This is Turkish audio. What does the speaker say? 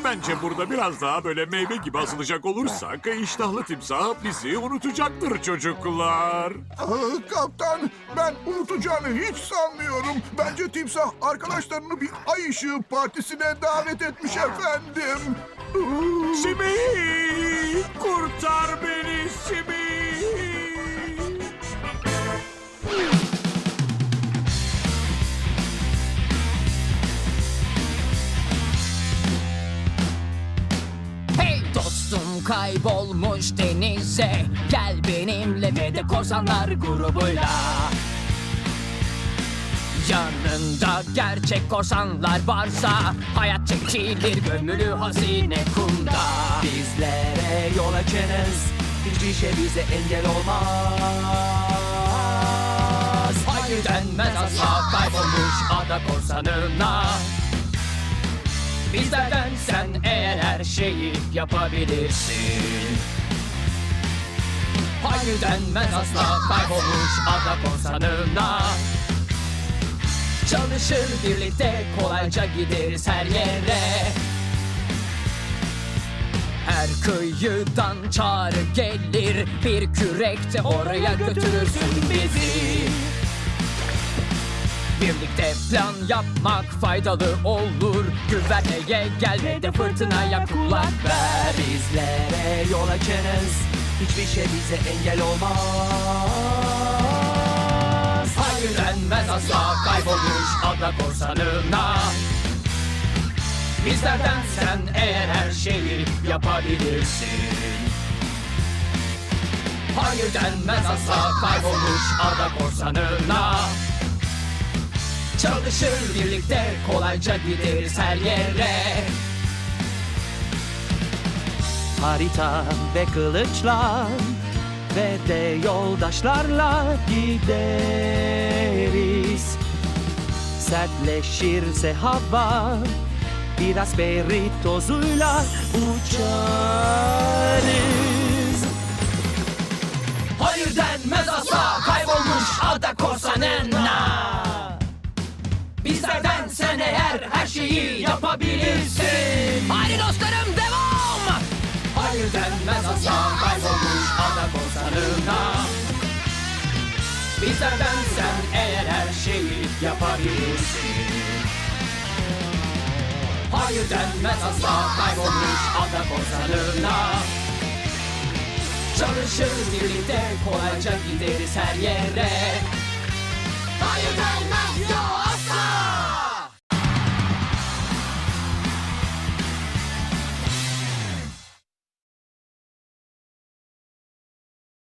E, Bence burada biraz daha böyle meyve gibi asılacak olursak iştahlı timsah bizi unutacaktır çocuklar. Ah, kaptan, ben unutacağını hiç sanmıyorum. Bence timsah arkadaşlarını bir ay ışığı partisine davet etmiş efendim. Simi! Kurtar beni kaybolmuş denize. Gel benimle ve de korsanlar grubuyla. Yanında gerçek korsanlar varsa Hayat çekilir gömülü hazine kumda. Bizlere yol açınız Hiçbir şey bize engel olmaz. Hayır denmez asla kaybolmuş ada korsanına Bizlerden sen eğer her şeyi yapabilirsin. Hayır denmez asla kaybolmuş ada korsanına Çalışır birlikte kolayca gideriz her yere. Her kıyıdan çağrı gelir Bir kürekte oraya götürürsün bizi Birlikte plan yapmak faydalı olur. Güverteye gel ve de fırtınaya kulak ver. Bizlere yol açınız Hiçbir şey bize engel olmaz. Hayır denmez asla kaybolmuş ada korsanına. Bizlerden sen eğer her şeyi yapabilirsin. Hayır denmez asla kaybolmuş ada korsanına Çalışır birlikte kolayca gideriz her yere. Harita ve kılıçla Ve de yoldaşlarla gideriz. Sertleşirse hava Biraz beri tozuyla uçarız. Hayır denmez asla kaybolmuş ada korsanına yapabilirsin. Hadi dostlarım devam. Hayır denmez asla kaybolmuş ada korsanına Bizlerden sen eğer her şeyi yapabilirsin. Hayır denmez asla kaybolmuş ada korsanına Çalışır birlikte kolayca gideriz her yere